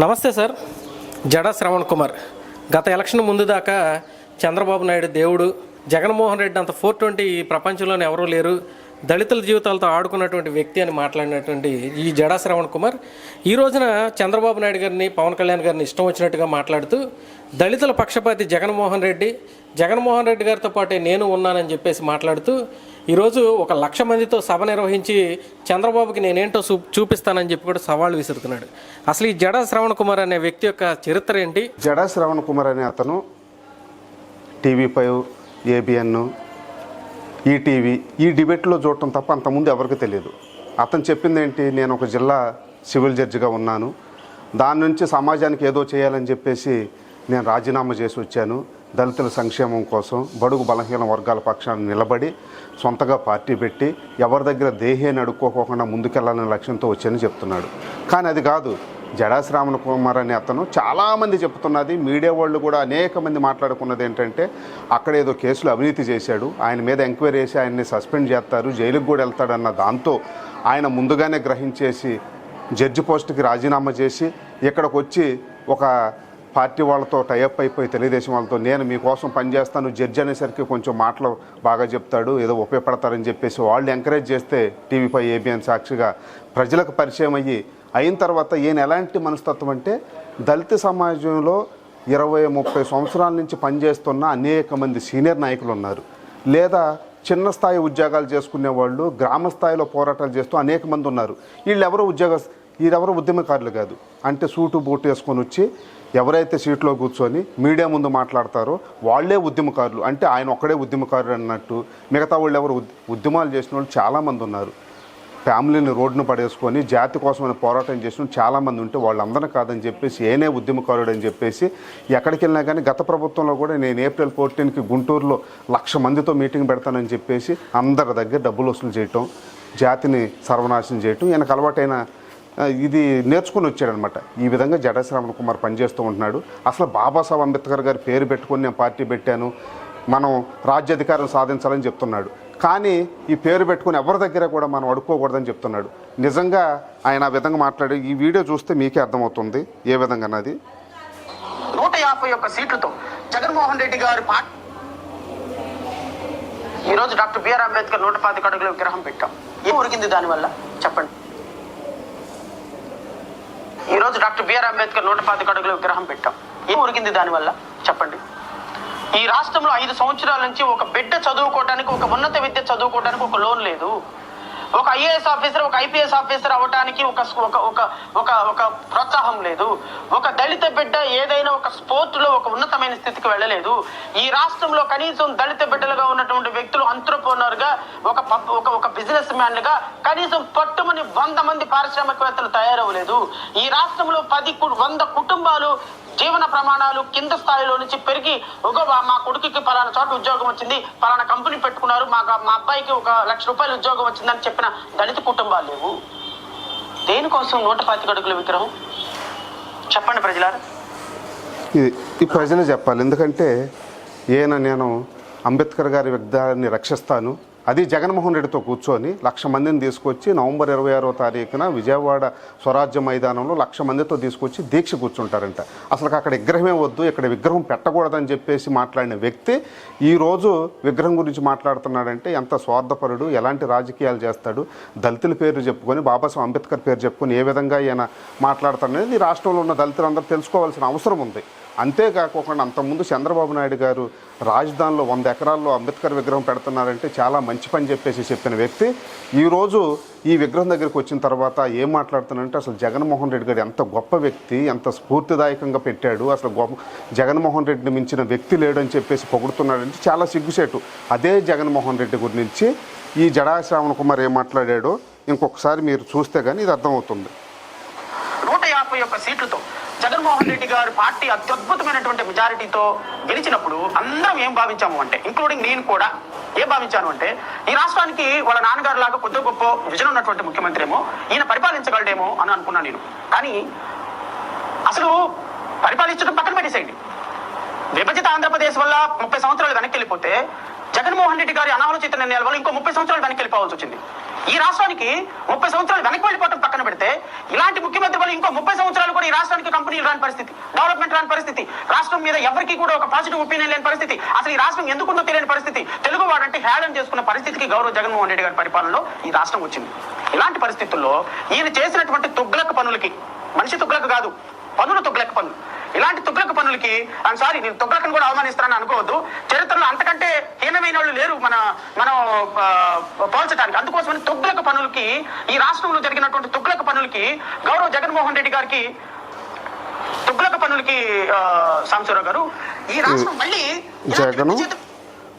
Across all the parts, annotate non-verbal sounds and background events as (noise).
నమస్తే సార్. జడ శ్రవణ్ కుమార్. గత ఎలక్షన్ ముందు దాకా చంద్రబాబు నాయుడు దేవుడు జగన్మోహన్ రెడ్డి అంత ఫోర్ ట్వంటీ ప్రపంచంలోనే ఎవరూ లేరు. దళితుల జీవితాలతో ఆడుకున్నటువంటి వ్యక్తి అని మాట్లాడినటువంటి ఈ జడా శ్రవణ్ కుమార్ ఈ రోజున చంద్రబాబు నాయుడు గారిని పవన్ కళ్యాణ్ గారిని ఇష్టం వచ్చినట్టుగా మాట్లాడుతూ దళితుల పక్షపాతి జగన్మోహన్ రెడ్డి జగన్మోహన్ రెడ్డి గారితో పాటే నేను ఉన్నానని చెప్పేసి మాట్లాడుతూ ఈరోజు ఒక లక్ష మందితో సభ నిర్వహించి చంద్రబాబుకి నేనేంటో చూ చూపిస్తానని చెప్పి కూడా సవాళ్ళు విసురుతున్నాడు. అసలు ఈ జడా శ్రవణ్ కుమార్ అనే వ్యక్తి యొక్క చరిత్ర ఏంటి? జడా శ్రవణ్ కుమార్ అనే అతను టీవీ ఫైవ్ ఏబిఎన్ ఈటీవీ ఈ డిబేట్లో చూడటం తప్ప అంతకుముందు ఎవరికి తెలియదు. అతను చెప్పింది ఏంటి నేను ఒక జిల్లా సివిల్ జడ్జిగా ఉన్నాను. దాని నుంచి సమాజానికి ఏదో చేయాలని చెప్పేసి నేను రాజీనామా చేసి వచ్చాను. దళితుల సంక్షేమం కోసం బడుగు బలహీన వర్గాల పక్షాన్ని నిలబడి సొంతగా పార్టీ పెట్టి ఎవరి దగ్గర దేహేని అడుక్కోకుండా ముందుకెళ్ళాలనే లక్ష్యంతో వచ్చానని చెప్తున్నాడు. కానీ అది కాదు జడాశ్రామణ కుమార్ అనే అతను చాలామంది చెప్తున్నది మీడియా వాళ్ళు కూడా అనేక మంది మాట్లాడుకున్నది ఏంటంటే అక్కడ ఏదో కేసులు అవినీతి చేశాడు ఆయన మీద ఎంక్వైరీ చేసి ఆయన్ని సస్పెండ్ చేస్తారు జైలుకు కూడా వెళ్తాడన్న దాంతో ఆయన ముందుగానే గ్రహించేసి జడ్జి పోస్ట్కి రాజీనామా చేసి ఇక్కడికి వచ్చి ఒక పార్టీ వాళ్ళతో టైఅప్ అయిపోయి తెలుగుదేశం వాళ్ళతో నేను మీకోసం పనిచేస్తాను జడ్జి అనేసరికి కొంచెం మాటలు బాగా చెప్తాడు ఏదో ఉపయోగపడతారని చెప్పేసి వాళ్ళు ఎంకరేజ్ చేస్తే టీవీపై ఏబిఎన్ సాక్షిగా ప్రజలకు పరిచయం అయ్యి అయిన తర్వాత ఈయన ఎలాంటి మనస్తత్వం అంటే దళిత సమాజంలో ఇరవై ముప్పై సంవత్సరాల నుంచి పనిచేస్తున్న అనేక మంది సీనియర్ నాయకులు ఉన్నారు. లేదా చిన్న స్థాయి ఉద్యోగాలు చేసుకునే వాళ్ళు గ్రామ స్థాయిలో పోరాటాలు చేస్తూ అనేక మంది ఉన్నారు. వీళ్ళెవరో ఉద్యోగ వీరెవరు ఉద్యమకారులు కాదు. అంటే సూటు బూటు వేసుకొని వచ్చి ఎవరైతే సీట్లో కూర్చొని మీడియా ముందు మాట్లాడతారో వాళ్ళే ఉద్యమకారులు. అంటే ఆయన ఒక్కడే ఉద్యమకారుడు అన్నట్టు మిగతా వాళ్ళు ఎవరు ఉద్యమాలు చేసిన వాళ్ళు చాలామంది ఉన్నారు. ఫ్యామిలీని రోడ్డును పడేసుకొని జాతి కోసమని పోరాటం చేసిన చాలామంది ఉంటే వాళ్ళందరూ కాదని చెప్పేసి ఏనే ఉద్యమకారుడు అని చెప్పేసి ఎక్కడికి వెళ్ళినా కానీ గత ప్రభుత్వంలో కూడా నేను ఏప్రిల్ ఫోర్టీన్కి గుంటూరులో లక్ష మందితో మీటింగ్ పెడతానని చెప్పేసి అందరి దగ్గర డబ్బులు వసూలు చేయటం జాతిని సర్వనాశనం చేయటం ఈయనకు అలవాటైన ఇది నేర్చుకుని వచ్చాడనమాట. ఈ విధంగా జడ శ్రావణ కుమార్ పనిచేస్తూ ఉంటున్నాడు. అసలు బాబాసాహెబ్ అంబేద్కర్ గారి పేరు పెట్టుకొని నేను పార్టీ పెట్టాను. మనం రాజ్యాధికారం సాధించాలని చెప్తున్నాడు. కానీ ఈ పేరు పెట్టుకుని ఎవరి దగ్గర కూడా మనం అడుక్కోకూడదని చెప్తున్నాడు. నిజంగా ఆయన ఆ విధంగా మాట్లాడి ఈ వీడియో చూస్తే మీకే అర్థమవుతుంది ఏ విధంగా అన్నది. నూట యాభై ఒక్క సీట్లతో జగన్మోహన్ రెడ్డి గారు పార్టీ ఈరోజు డాక్టర్ బిఆర్ అంబేద్కర్ నూట పాతిక అడుగుల విగ్రహం పెట్టాం. ఏం ఉరికింది దానివల్ల? చెప్పండి. ఈరోజు డాక్టర్ బిఆర్ అంబేద్కర్ నూట పాతిక అడుగుల విగ్రహం పెట్టాం. ఏం ఉరిగింది దానివల్ల? చెప్పండి. ఈ రాష్ట్రంలో ఐదు సంవత్సరాల నుంచి ఒక బిడ్డ చదువుకోవడానికి ఒక ఉన్నత విద్య చదువుకోవడానికి ఒక లోన్ లేదు. ఒక ఐఏఎస్ ఆఫీసర్ ఒక ఐపీఎస్ ఆఫీసర్ అవ్వటానికి ఒక ఒక ఒక ఒక ఒక ప్రోత్సాహం లేదు. ఒక దళిత బిడ్డ ఏదైనా ఒక స్పోర్ట్లో ఒక ఉన్నతమైన స్థితికి వెళ్ళలేదు. ఈ రాష్ట్రంలో కనీసం దళిత బిడ్డలుగా ఉన్నటువంటి వ్యక్తులు అంత్రప్రోనర్గా ఒక పబ్- ఒక ఒక బిజినెస్ మ్యాన్గా కనీసం పట్టుమని వంద మంది పారిశ్రామికవేత్తలు తయారవ్వలేదు. ఈ రాష్ట్రంలో పది వంద కుటుంబాలు జీవన ప్రమాణాలు కింద స్థాయిలో నుంచి పెరిగి ఒక మా కొడుకుకి పలానా చోట ఉద్యోగం వచ్చింది పలానా కంపెనీ పెట్టుకున్నారు మా మా అబ్బాయికి ఒక లక్ష రూపాయలు ఉద్యోగం వచ్చిందని చెప్పిన దళిత కుటుంబాలు లేవు. దేనికోసం నూట పాతిక అడుగుల విగ్రహం? చెప్పండి ప్రజలారా. ఇది ఈ ప్రజలు చెప్పాలి. ఎందుకంటే ఈయన నేను అంబేద్కర్ గారి విగ్రహాన్ని రక్షిస్తాను. అది జగన్మోహన్ రెడ్డితో కూర్చొని లక్ష మందిని తీసుకొచ్చి నవంబర్ ఇరవై ఆరో తారీఖున విజయవాడ స్వరాజ్య మైదానంలో లక్ష మందితో తీసుకొచ్చి దీక్ష కూర్చుంటారంట. అసలు అక్కడ విగ్రహమే వద్దు ఇక్కడ విగ్రహం పెట్టకూడదని చెప్పేసి మాట్లాడిన వ్యక్తి ఈరోజు విగ్రహం గురించి మాట్లాడుతున్నాడంటే ఎంత స్వార్థపరుడు ఎలాంటి రాజకీయాలు చేస్తాడు దళితుల పేరు చెప్పుకొని బాబాసాహెబ్ అంబేద్కర్ పేరు చెప్పుకొని ఏ విధంగా ఈయన మాట్లాడుతాడనేది ఈ రాష్ట్రంలో ఉన్న దళితులందరూ తెలుసుకోవాల్సిన అవసరం ఉంది. అంతేకాకుండా అంతకుముందు చంద్రబాబు నాయుడు గారు రాజధానిలో వంద ఎకరాల్లో అంబేద్కర్ విగ్రహం పెడుతున్నారంటే చాలా మంచి పని చెప్పేసి చెప్పిన వ్యక్తి. ఈరోజు ఈ విగ్రహం దగ్గరికి వచ్చిన తర్వాత ఏం మాట్లాడుతున్నారంటే అసలు జగన్మోహన్ రెడ్డి గారు ఎంత గొప్ప వ్యక్తి ఎంత స్ఫూర్తిదాయకంగా పెట్టాడు అసలు గొప్ప జగన్మోహన్ రెడ్డిని మించిన వ్యక్తి లేడని చెప్పేసి పొగుడుతున్నాడంటే చాలా సిగ్గుసేటు అదే జగన్మోహన్ రెడ్డి గురించి ఈ జడా శ్రావణ కుమార్ ఏం మాట్లాడాడో ఇంకొకసారి మీరు చూస్తే కానీ ఇది అర్థమవుతుంది. నూట యాభై ఒక్క సీట్లతో జగన్మోహన్ రెడ్డి గారు పార్టీ అత్యద్భుతమైనటువంటి మెజారిటీతో గెలిచినప్పుడు అందరం ఏం భావించాము అంటే ఇంక్లూడింగ్ నేను కూడా ఏం భావించాను అంటే ఈ రాష్ట్రానికి వాళ్ళ నాన్నగారు లాగా కొద్ది గొప్ప విజన్ ఉన్నటువంటి ముఖ్యమంత్రి ఏమో ఈయన పరిపాలించగలడేమో అని అనుకున్నాను నేను. కానీ అసలు పరిపాలించడం పక్కన పెట్టేసేయండి. విభజిత ఆంధ్రప్రదేశ్ వల్ల ముప్పై సంవత్సరాలు వెనక్కి వెళ్ళిపోతే జగన్మోహన్ రెడ్డి గారి అనాలోచిత నిర్ణయాల వల్ల ఇంకో ముప్పై సంవత్సరాలు వెనక్కి వెళ్ళిపోవాల్సి వచ్చింది. ఈ రాష్ట్రానికి ముప్పై సంవత్సరాలు వెనక్కి వెళ్ళిపోవడం పక్కన పెడితే ఇలాంటి ముఖ్యమంత్రి వల్ల ఇంకో ముప్పై సంవత్సరాలు కూడా ఈ రాష్ట్రానికి కంపెనీలు రాని పరిస్థితి డెవలప్మెంట్ రాని పరిస్థితి రాష్ట్రం మీద ఎవరికి కూడా ఒక పాజిటివ్ ఒపీనియన్ లేని పరిస్థితి అసలు ఈ రాష్ట్రం ఎందుకుందో తెలియని పరిస్థితి తెలుగు వాడంటే హేళన చేసుకున్న పరిస్థితికి గౌరవ జగన్మోహన్ రెడ్డి గారి పరిపాలనలో ఈ రాష్ట్రం వచ్చింది. ఇలాంటి పరిస్థితుల్లో ఈయన చేసినటువంటి తుగ్లక్ పనులకి మనిషి తుగ్లక్ కాదు పనులు తుగ్లక్ పనులు. ఇలాంటి తుగ్లక్ పనులకి ఐమ్ సారీ నేను తుగ్లకను కూడా అవమానిస్తానని అనుకోవద్దు. చరిత్రలో అంతకంటే హీనమైన వాళ్ళు లేరు మన మనం పోల్చడానికి అందుకోసమని తుగ్లక్ పనులకి ఈ రాష్ట్రంలో జరిగినటువంటి తుగ్లక్ పనులకి గౌరవ జగన్మోహన్ రెడ్డి గారికి తుగ్లక్ పనులకి సాంబశివరావు గారు ఈ రాష్ట్రం మళ్ళీ జగను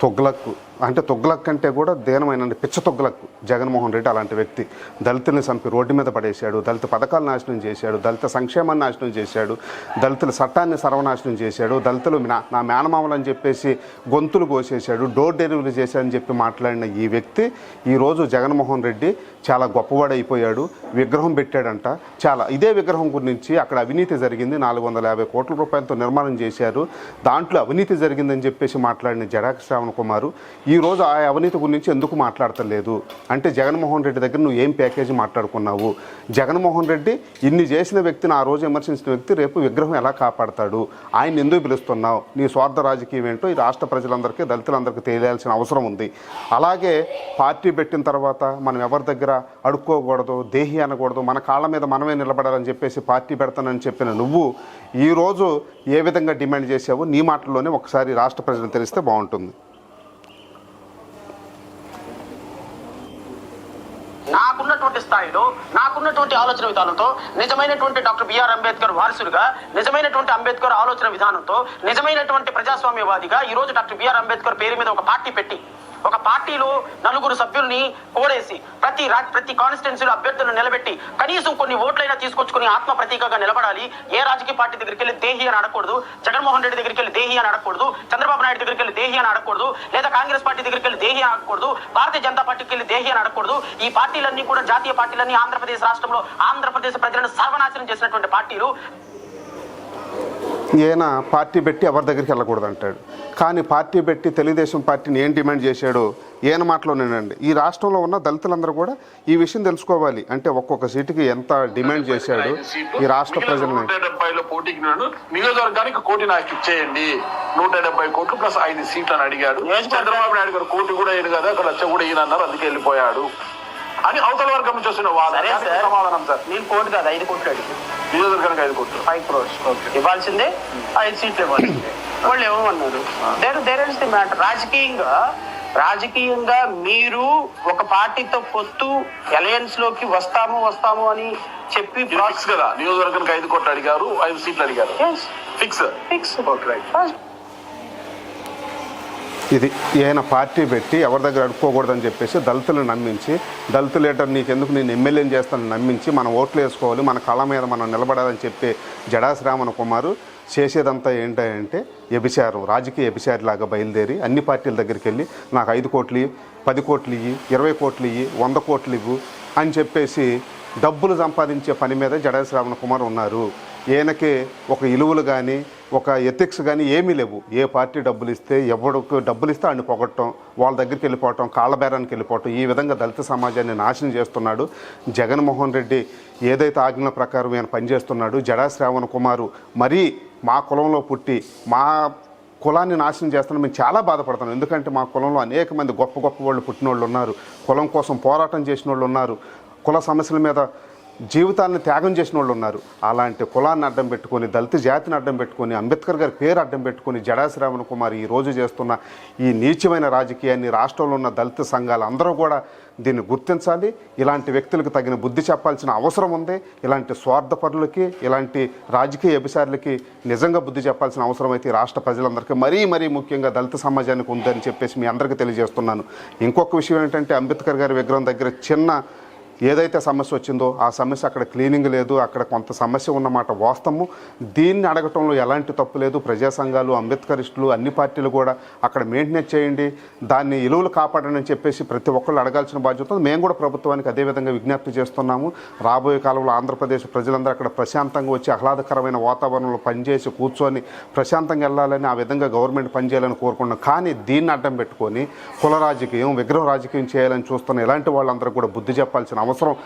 తొగ్లక్ అంటే తొగ్గులకు కంటే కూడా దేనమైన పిచ్చ తొగ్గులకు. జగన్మోహన్ రెడ్డి అలాంటి వ్యక్తి. దళితుల్ని చంపి రోడ్డు మీద పడేశాడు. దళిత పథకాలు నాశనం చేశాడు. దళిత సంక్షేమాన్ని నాశనం చేశాడు. దళితుల చట్టాన్ని సర్వనాశనం చేశాడు. దళితులు నా నా మేనమామలు అని చెప్పేసి గొంతులు కోసేశాడు. డోర్ డెలివరీ చేశాడని చెప్పి మాట్లాడిన ఈ వ్యక్తి ఈరోజు జగన్మోహన్ రెడ్డి చాలా గొప్పవాడైపోయాడు. విగ్రహం పెట్టాడంట. చాలా ఇదే విగ్రహం గురించి అక్కడ అవినీతి జరిగింది. నాలుగు వందల యాభై కోట్ల రూపాయలతో నిర్మాణం చేశారు. దాంట్లో అవినీతి జరిగిందని చెప్పేసి మాట్లాడిన జడాక్ శ్రావణ్ కుమారు ఈ రోజు ఆ అవినీతి గురించి ఎందుకు మాట్లాడతలేదు? అంటే జగన్మోహన్ రెడ్డి దగ్గర నువ్వు ఏం ప్యాకేజీ మాట్లాడుకున్నావు? జగన్మోహన్ రెడ్డి ఇన్ని చేసిన వ్యక్తిని ఆ రోజు విమర్శించిన వ్యక్తి రేపు విగ్రహం ఎలా కాపాడతాడు? ఆయన ఎందుకు పిలుస్తున్నావు? నీ స్వార్థ రాజకీయం ఏంటో ఈ రాష్ట్ర ప్రజలందరికీ దళితులందరికీ తెలియాల్సిన అవసరం ఉంది. అలాగే పార్టీ పెట్టిన తర్వాత మనం ఎవరి దగ్గర అడుక్కోకూడదు దేహి అనకూడదు మన కాళ్ళ మీద మనమే నిలబడాలని చెప్పేసి పార్టీ పెడతానని చెప్పిన నువ్వు ఈరోజు ఏ విధంగా డిమాండ్ చేసావో నీ మాటల్లోనే ఒకసారి రాష్ట్ర ప్రజలు తెలిస్తే బాగుంటుంది. నాకున్నటువంటి నాకున్నటువంటి ఆలోచన విధానంతో నిజమైనటువంటి డాక్టర్ బిఆర్ అంబేద్కర్ వారసులుగా నిజమైనటువంటి అంబేద్కర్ ఆలోచన విధానంతో నిజమైనటువంటి ప్రజాస్వామ్యవాదిగా ఈ రోజు డాక్టర్ బిఆర్ అంబేద్కర్ పేరు మీద ఒక పార్టీ పెట్టి ఒక పార్టీలో నలుగురు సభ్యుల్ని కోడేసి ప్రతి ప్రతి కాన్స్టిట్యున్సీలో అభ్యర్థులను నిలబెట్టి కనీసం కొన్ని ఓట్లైనా తీసుకొచ్చుకుని ఆత్మ ప్రతీకగా నిలబడాలి. ఏ రాజకీయ పార్టీ దగ్గరికి వెళ్ళి దేహి అని అడగకూడదు. జగన్మోహన్ రెడ్డి దగ్గరికి వెళ్ళి దేహి అని అడగకూడదు. చంద్రబాబు నాయుడు దగ్గరికి వెళ్ళి దేహి అని అడగకూడదు. లేదా కాంగ్రెస్ పార్టీ దగ్గరికి వెళ్ళి దేహి అని అడగకూడదు. భారతీయ జనతా పార్టీకి వెళ్ళి దేహి అని అడగకూడదు. ఈ పార్టీలన్నీ కూడా జాతీయ పార్టీలన్నీ ఆంధ్రప్రదేశ్ రాష్ట్రంలో ఆంధ్రప్రదేశ్ ప్రజలను సర్వనాశనం చేసినటువంటి పార్టీలు. ఈయన పార్టీ పెట్టి ఎవరి దగ్గరికి వెళ్ళకూడదు అంటాడు కానీ పార్టీ పెట్టి తెలుగుదేశం పార్టీని ఏం డిమాండ్ చేశాడో? ఈయన మాటలోనేనండి ఈ రాష్ట్రంలో ఉన్న దళితులందరూ కూడా ఈ విషయం తెలుసుకోవాలి. అంటే ఒక్కొక్క సీటుకి ఎంత డిమాండ్ చేశాడు ఈ రాష్ట్ర ప్రజల్ని? నియోజకవర్గానికి కోటి నాకు ఇచ్చేయండి. నూట డెబ్బై కోట్లు ప్లస్ ఐదు సీట్లు అని అడిగాడు. చంద్రబాబు నాయుడు గారు కోటి కూడా అయ్యాడు కదా అక్కడ లక్ష కూడా ఈయన అన్నారు అందుకే వెళ్ళిపోయాడు. అని అవతల దానికి సార్ సమాధానం సార్. నేను కోటి కాదు ఐదు కోట్లు అడిగి నియోజకవర్గానికి ఐదు కోట్లు. ఫైవ్ క్రోర్స్ ఇవ్వాల్సిందే ఐదు సీట్లు ఇవ్వాల్సిందే. (coughs) వాళ్ళు ఏమన్నారు? There there is the matter రాజకీయంగా రాజకీయంగా మీరు ఒక పార్టీతో పొత్తు అలయన్స్లోకి వస్తాము వస్తాము అని చెప్పి ఫిక్స్ కదా. నియోజకవర్గానికి ఐదు కోట్లు అడిగారు ఐదు సీట్లు అడిగారు. ఫిక్స్ ఫిక్స్ ఇది ఈయన పార్టీ పెట్టి ఎవరి దగ్గర అడుక్కోకూడదని చెప్పేసి దళితులను నమ్మించి దళిత లీడర్ నీకెందుకు నేను ఎమ్మెల్యేని చేస్తానని నమ్మించి మనం ఓట్లు వేసుకోవాలి మన కళ మీద మనం నిలబడాలని చెప్పే జడాశ్రామణ కుమారు చేసేదంతా ఏంటంటే వ్యభిచారం రాజకీయ లాగా బయలుదేరి అన్ని పార్టీల దగ్గరికి వెళ్ళి నాకు ఐదు కోట్లు ఇవి పది కోట్లు ఇయ్యి ఇరవై కోట్లు ఇయ్యి వంద కోట్లు ఇవ్వు అని చెప్పేసి డబ్బులు సంపాదించే పని మీద జడాశ్రావణ కుమార్ ఉన్నారు. ఈయనకి ఒక ఇలువలు కానీ ఒక ఎథిక్స్ కానీ ఏమీ లేవు. ఏ పార్టీ డబ్బులు ఇస్తే ఎవరికి డబ్బులు ఇస్తే ఆయన పొగట్టం వాళ్ళ దగ్గరికి వెళ్ళిపోవటం కాళ్ళబేరానికి వెళ్ళిపోవటం ఈ విధంగా దళిత సమాజాన్ని నాశనం చేస్తున్నాడు. జగన్మోహన్ రెడ్డి ఏదైతే ఆజ్ఞల ప్రకారం ఈయన పనిచేస్తున్నాడు జడా శ్రావణ కుమారు మరీ మా కులంలో పుట్టి మా కులాన్ని నాశనం చేస్తున్న మేము చాలా బాధపడుతున్నాం. ఎందుకంటే మా కులంలో అనేక మంది గొప్ప గొప్ప వాళ్ళు పుట్టిన వాళ్ళు ఉన్నారు. కులం కోసం పోరాటం చేసిన వాళ్ళు ఉన్నారు. కుల సమస్యల మీద జీవితాన్ని త్యాగం చేసిన వాళ్ళు ఉన్నారు. అలాంటి కులాన్ని అడ్డం పెట్టుకొని దళిత జాతిని అడ్డం పెట్టుకొని అంబేద్కర్ గారి పేరు అడ్డం పెట్టుకొని జడాశ్రావణ కుమార్ ఈ రోజు చేస్తున్న ఈ నీచమైన రాజకీయాన్ని రాష్ట్రంలో ఉన్న దళిత సంఘాలు అందరూ కూడా దీన్ని గుర్తించాలి. ఇలాంటి వ్యక్తులకు తగిన బుద్ధి చెప్పాల్సిన అవసరం ఉంది. ఇలాంటి స్వార్థపరులకి ఇలాంటి రాజకీయ అభిసారులకి నిజంగా బుద్ధి చెప్పాల్సిన అవసరం అయితే రాష్ట్ర ప్రజలందరికీ మరీ మరీ ముఖ్యంగా దళిత సమాజానికి ఉందని చెప్పేసి మీ అందరికీ తెలియజేస్తున్నాను. ఇంకొక విషయం ఏంటంటే అంబేద్కర్ గారి విగ్రహం దగ్గర చిన్న ఏదైతే సమస్య వచ్చిందో ఆ సమస్య అక్కడ క్లీనింగ్ లేదు అక్కడ కొంత సమస్య ఉన్నమాట. వాస్తవము దీన్ని అడగటంలో ఎలాంటి తప్పు లేదు. ప్రజా సంఘాలు అంబేద్కరిస్టులు అన్ని పార్టీలు కూడా అక్కడ మెయింటెనెన్స్ చేయండి. దాన్ని ఇలువలు కాపాడండి అని చెప్పేసి ప్రతి ఒక్కళ్ళు అడగాల్సిన బాధ్యత మేము కూడా ప్రభుత్వానికి అదేవిధంగా విజ్ఞప్తి చేస్తున్నాము. రాబోయే కాలంలో ఆంధ్రప్రదేశ్ ప్రజలందరూ అక్కడ ప్రశాంతంగా వచ్చి ఆహ్లాదకరమైన వాతావరణంలో పనిచేసి కూర్చొని ప్రశాంతంగా వెళ్ళాలని ఆ విధంగా గవర్నమెంట్ పనిచేయాలని కోరుకున్నాం కానీ దీన్ని అడ్డం పెట్టుకొని కుల రాజకీయం విగ్రహ రాజకీయం చేయాలని చూస్తున్న ఇలాంటి వాళ్ళందరూ కూడా బుద్ధి చెప్పాల్సిన అవసరం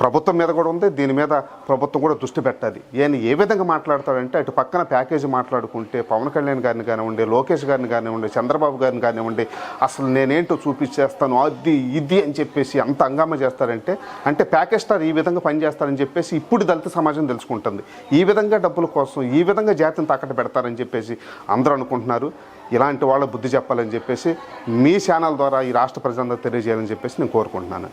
ప్రభుత్వం మీద కూడా ఉంది దీని మీద ప్రభుత్వం కూడా దృష్టి పెట్టాలి. ఈయన ఏ విధంగా మాట్లాడతాడంటే అటు పక్కన ప్యాకేజీ మాట్లాడుకుంటే పవన్ కళ్యాణ్ గారిని కానివ్వండి లోకేష్ గారిని కానివ్వండి చంద్రబాబు గారిని కానివ్వండి అసలు నేనేంటో చూపించేస్తాను అది ఇది అని చెప్పేసి అంత హంగామా చేస్తారంటే అంటే ప్యాకేజ్ స్టార్ ఈ విధంగా పనిచేస్తారని చెప్పేసి ఇప్పుడు దళిత సమాజం తెలుసుకుంటుంది. ఈ విధంగా డబ్బుల కోసం ఈ విధంగా జాతిని తాకట్టు పెడతారని చెప్పేసి అందరూ అనుకుంటున్నారు. ఇలాంటి వాళ్ళ బుద్ధి చెప్పాలని చెప్పేసి మీ ఛానల్ ద్వారా ఈ రాష్ట్ర ప్రజలందరూ తెలియజేయాలని చెప్పేసి నేను కోరుకుంటున్నాను.